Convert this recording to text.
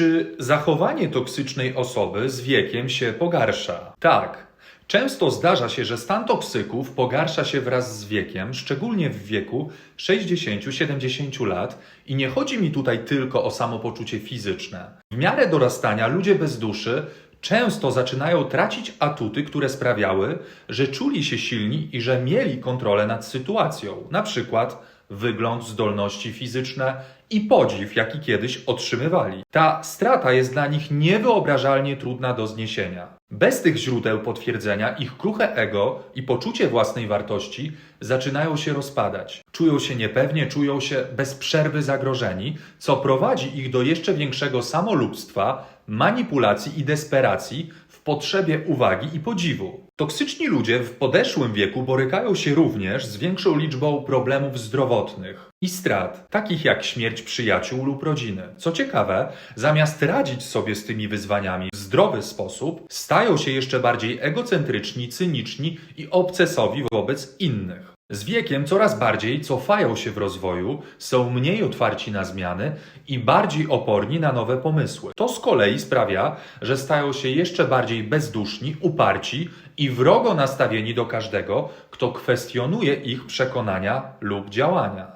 Czy zachowanie toksycznej osoby z wiekiem się pogarsza? Tak. Często zdarza się, że stan toksyków pogarsza się wraz z wiekiem, szczególnie w wieku 60-70 lat i nie chodzi mi tutaj tylko o samopoczucie fizyczne. W miarę dorastania ludzie bez duszy często zaczynają tracić atuty, które sprawiały, że czuli się silni i że mieli kontrolę nad sytuacją, na przykład wygląd, zdolności fizyczne i podziw, jaki kiedyś otrzymywali. Ta strata jest dla nich niewyobrażalnie trudna do zniesienia. Bez tych źródeł potwierdzenia ich kruche ego i poczucie własnej wartości zaczynają się rozpadać. Czują się niepewnie, czują się bez przerwy zagrożeni, co prowadzi ich do jeszcze większego samolubstwa, manipulacji i desperacji w potrzebie uwagi i podziwu. Toksyczni ludzie w podeszłym wieku borykają się również z większą liczbą problemów zdrowotnych i strat, takich jak śmierć przyjaciół lub rodziny. Co ciekawe, zamiast radzić sobie z tymi wyzwaniami w zdrowy sposób, stają się jeszcze bardziej egocentryczni, cyniczni i obcesowi wobec innych. Z wiekiem coraz bardziej cofają się w rozwoju, są mniej otwarci na zmiany i bardziej oporni na nowe pomysły. To z kolei sprawia, że stają się jeszcze bardziej bezduszni, uparci i wrogo nastawieni do każdego, kto kwestionuje ich przekonania lub działania.